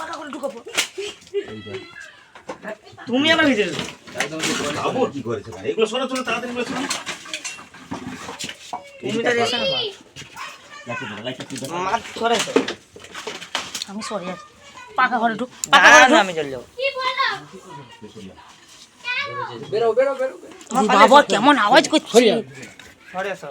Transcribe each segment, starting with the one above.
পাকা করে ঢুকাবো। তুমি আমার খাব কি করেছে এগুলো সরা সরা তাড়াতাড়ি তুমি তো রেশন। মাছ ধরে আমি সরে যাচ্ছি পাকা ঘরে ঢুক পাকা ঘরে আমি চলে যাব বাবা কেমন আওয়াজ করছে ঘরে এসো।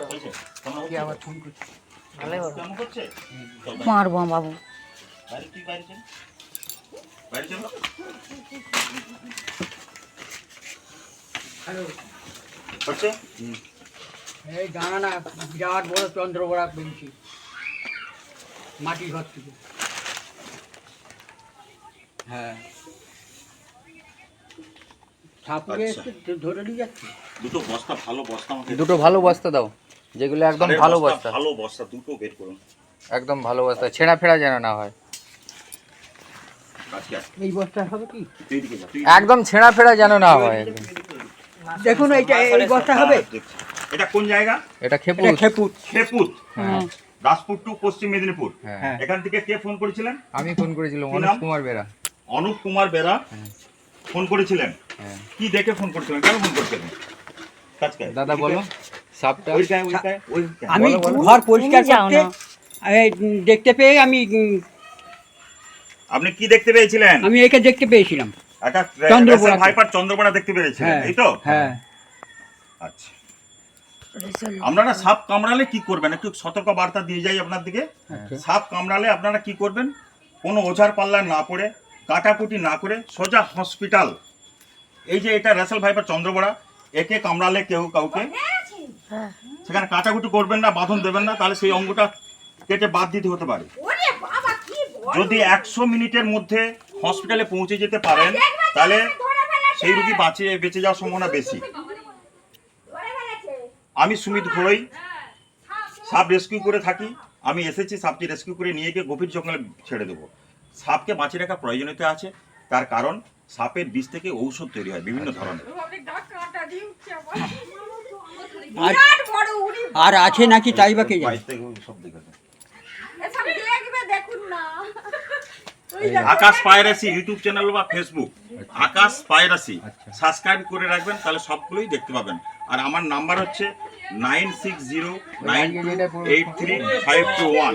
কেমন হচ্ছে? ভালোই বড়। কেমন হচ্ছে? চল, বাইরে- মারবো বাবু। তুই হচ্ছে? এই জানা না বিরাট বড় চন্দ্রবড়া পেয়েছি। মাটি ঘর থেকে। হ্যাঁ। আচ্ছা। এসে ধরে নিয়ে যাচ্ছে। দুটো বস্তা ভালো বস্তা দুটো ভালো বস্তা দাও। যেগুলো একদম ভালো বস্তা ভালো বস্তা দুটো বের করুন। একদম ভালো বস্তা ছেঁড়া ফেড়া যেন না হয়। এই বস্তা হবে কি? তুই একদম ছেঁড়া ফেড়া যেন না হয়। দেখুন এইটা এই বস্তা হবে? হ্যাঁ, দেখছি। এটা কোন জায়গা? এটা খেপু এটা খেপুট খেপুত হ্যাঁ। দাসপুর টু পশ্চিম মেদিনীপুর। হ্যাঁ। হ্যাঁ এখান থেকে কে ফোন করেছিলেন? আমি ফোন করেছিলাম অনুপ কুমার বেরা। অনুপ কুমার বেরা হ্যাঁ। ফোন করেছিলেন? হ্যাঁ। কি দেখে ফোন করেছিলেন? কেন ফোন করেছিলেন দাদা বলো সাপটা। আমি। ঘর পরিষ্কার করতে দেখতে পেয়ে আমি আপনি কি দেখতে পেয়েছিলেন? আমি একে দেখতে পেয়েছিলাম। একটা চন্দ্রবোড়া। ভাইপার চন্দ্রবোড়া দেখতে পেয়েছিলেন হ্যাঁ এই তো? হ্যাঁ। আচ্ছা। আপনারা সাপ কামড়ালে কি করবেন? একটু সতর্ক বার্তা দিয়ে যাই আপনার দিকে। সাপ কামড়ালে আপনারা কি করবেন? কোনো ওঝার পাল্লায় না পড়ে কাটাকুটি না করে সোজা হসপিটাল। এই যে এটা রেসেল ভাইপার চন্দ্রবোড়া একে কামড়ালে কেউ কাউকে সেখানে কাটাকুটি করবেন না বাঁধন দেবেন না তাহলে সেই অঙ্গটা কেটে বাদ দিতে হতে পারে। যদি একশো মিনিটের মধ্যে হসপিটালে পৌঁছে যেতে পারেন তাহলে সেই রুগী বাঁচিয়ে বেঁচে যাওয়ার সম্ভাবনা বেশি। আমি সুমিত ঘোড়ই সাপ রেস্কিউ করে থাকি আমি এসেছি সাপটি রেস্কিউ করে নিয়ে গিয়ে গভীর জঙ্গলে ছেড়ে দেবো। সাপকে বাঁচিয়ে রাখার প্রয়োজনীয়তা আছে তার কারণ সাপের বিষ থেকে ঔষধ তৈরি হয় বিভিন্ন ধরনের। আর আর আছে নাকি তাই বা কে আকাশ পায়রাসি ইউটিউব চ্যানেল বা ফেসবুক আকাশ পায়রাসি সাবস্ক্রাইব করে রাখবেন তাহলে সবগুলোই দেখতে পাবেন আর আমার নাম্বার হচ্ছে nine six zero nine two eight three five two one